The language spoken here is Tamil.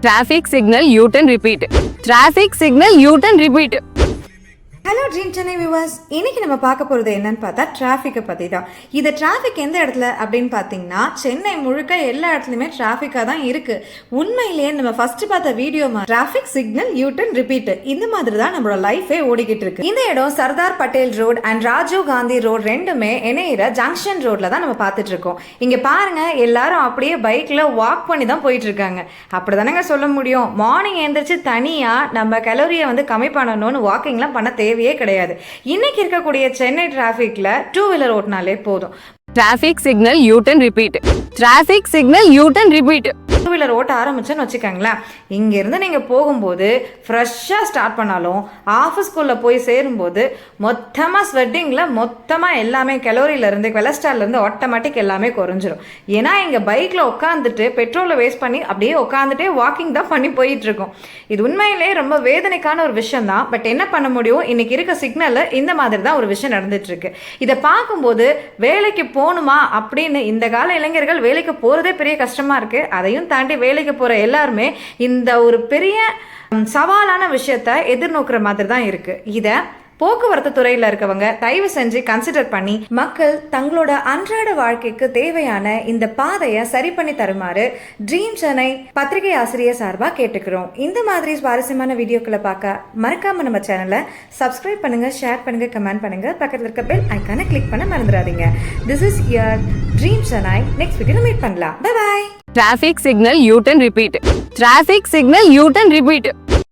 Traffic signal U turn repeat traffic signal U turn repeat hello dream Chennai viewers இன்னைக்கு நம்ம பார்க்க போகிறது என்னன்னு பார்த்தா டிராஃபிக்கை பற்றி தான் இது டிராஃபிக் எந்த இடத்துல அப்படின்னு பார்த்தீங்கன்னா சென்னை முழுக்க எல்லா இடத்துலையுமே டிராஃபிக்காக தான் இருக்குது உண்மையிலேயே நம்ம ஃபர்ஸ்ட் பார்த்த video traffic signal U turn repeat இந்த மாதிரி தான் நம்மளோட லைஃபே ஓடிக்கிட்டு இருக்கு. இந்த இடம் Sardar Patel road and Rajiv Gandhi road ரெண்டுமே இணையிற ஜங்ஷன் ரோட்ல தான் நம்ம பார்த்துட்டு இருக்கோம். இங்கே பாருங்க எல்லாரும் அப்படியே பைக்கில் வாக் பண்ணி தான் போயிட்டு இருக்காங்க. அப்படி தானேங்க சொல்ல முடியும்? மார்னிங் எழுந்திரிச்சு தனியாக நம்ம கலோரியை வந்து கம்மி பண்ணணும்னு வாக்கிங்லாம் பண்ண தேவை தேவையே கிடையாது. இன்னைக்கு இருக்கக்கூடிய சென்னை டிராஃபிக்கில் டூ வீலர் ஓட்டினாலே போதும். Traffic signal U repeat traffic signal U turn repeat two wheeler ஓட்ட ஆரம்பிச்சேன்னு வச்சுக்கோங்களேன். இங்கேருந்து நீங்கள் போகும்போது ஃப்ரெஷ்ஷாக ஸ்டார்ட் பண்ணாலும் ஆஃபீஸ்குள்ளே போய் சேரும்போது மொத்தமாக ஸ்வெட்டிங்கில் மொத்தமாக எல்லாமே கலோரியிலேருந்து கொலஸ்ட்ரால்லேருந்து ஆட்டோமேட்டிக் எல்லாமே குறைஞ்சிரும். ஏன்னா இங்கே பைக்கில் உட்காந்துட்டு பெட்ரோலை வேஸ்ட் பண்ணி அப்படியே உட்காந்துட்டே வாக்கிங் தான் பண்ணி போயிட்டுருக்கோம். இது உண்மையிலே ரொம்ப வேதனைக்கான ஒரு விஷயம் தான். பட் என்ன பண்ண முடியும்? இன்னைக்கு இருக்க சிக்னலில் இந்த மாதிரி தான் ஒரு விஷயம் நடந்துட்டுருக்கு. இதை பார்க்கும்போது வேலைக்கு போகணுமா? அப்படின்னு இந்த கால இளைஞர்கள் வேலைக்கு போகிறதே பெரிய கஷ்டமாக இருக்குது அதையும் தாண்டி வேலைக்கு போகிற எல்லாருமே இந்த ஒரு பெரிய சவாலான விஷயத்த எதிர்நோக்கிற மாதிரி தான் இருக்குது இதை போக்குவரத்து துறையில் இருக்கவங்க தயவு செஞ்சு கன்சிடர் பண்ணி மக்கள் தங்களோட அன்றாட வாழ்க்கைக்கு தேவையான இந்த பாதையை சரி பண்ணி தருமாறு ட்ரீம் சென்னை பத்திரிகை ஆசிரியர் சார்பாக கேட்டுக்கிறோம். இந்த மாதிரி சுவாரஸ்யமான வீடியோக்களை பார்க்க மறக்காம நம்ம சேனலை சப்ஸ்கிரைப் பண்ணுங்க ஷேர் பண்ணுங்க கமெண்ட் பண்ணுங்க. பக்கத்தில் இருக்க பெல் ஐக்கானை கிளிக் பண்ண மறந்துடாதீங்க. This is your dream Chennai next video meet பண்ணலாம். Bye bye traffic signal U turn repeat traffic signal U turn repeat